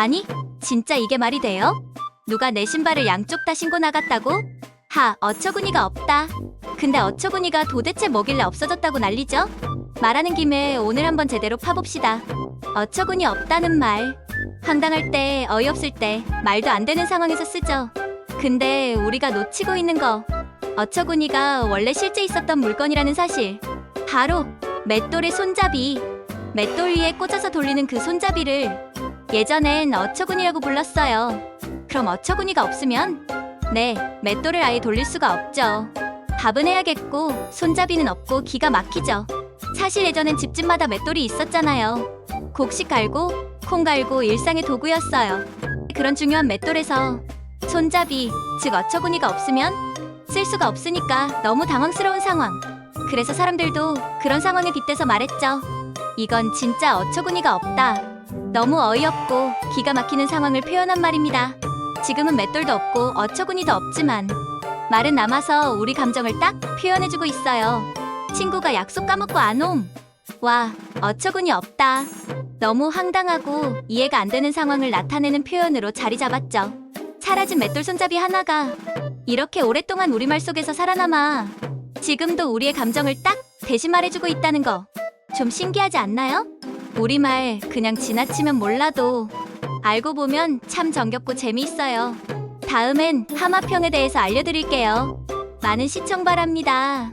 아니, 진짜 이게 말이 돼요? 누가 내 신발을 양쪽 다 신고 나갔다고? 하, 어처구니가 없다. 근데 어처구니가 도대체 뭐길래 없어졌다고 난리죠? 말하는 김에 오늘 한번 제대로 파봅시다. 어처구니 없다는 말. 황당할 때, 어이없을 때, 말도 안 되는 상황에서 쓰죠. 근데 우리가 놓치고 있는 거. 어처구니가 원래 실제 있었던 물건이라는 사실. 바로 맷돌의 손잡이. 맷돌 위에 꽂아서 돌리는 그 손잡이를 예전엔 어처구니라고 불렀어요. 그럼 어처구니가 없으면? 네, 맷돌을 아예 돌릴 수가 없죠. 밥은 해야겠고 손잡이는 없고 기가 막히죠. 사실 예전엔 집집마다 맷돌이 있었잖아요. 곡식 갈고 콩 갈고 일상의 도구였어요. 그런 중요한 맷돌에서 손잡이, 즉 어처구니가 없으면 쓸 수가 없으니까 너무 당황스러운 상황. 그래서 사람들도 그런 상황에 빗대서 말했죠. 이건 진짜 어처구니가 없다. 너무 어이없고 기가 막히는 상황을 표현한 말입니다. 지금은 맷돌도 없고 어처구니도 없지만 말은 남아서 우리 감정을 딱 표현해주고 있어요. 친구가 약속 까먹고 안 옴. 와, 어처구니 없다. 너무 황당하고 이해가 안 되는 상황을 나타내는 표현으로 자리 잡았죠. 사라진 맷돌 손잡이 하나가 이렇게 오랫동안 우리말 속에서 살아남아 지금도 우리의 감정을 딱 대신 말해주고 있다는 거 좀 신기하지 않나요? 우리말 그냥 지나치면 몰라도 알고 보면 참 정겹고 재미있어요. 다음엔 하마평에 대해서 알려드릴게요. 많은 시청 바랍니다.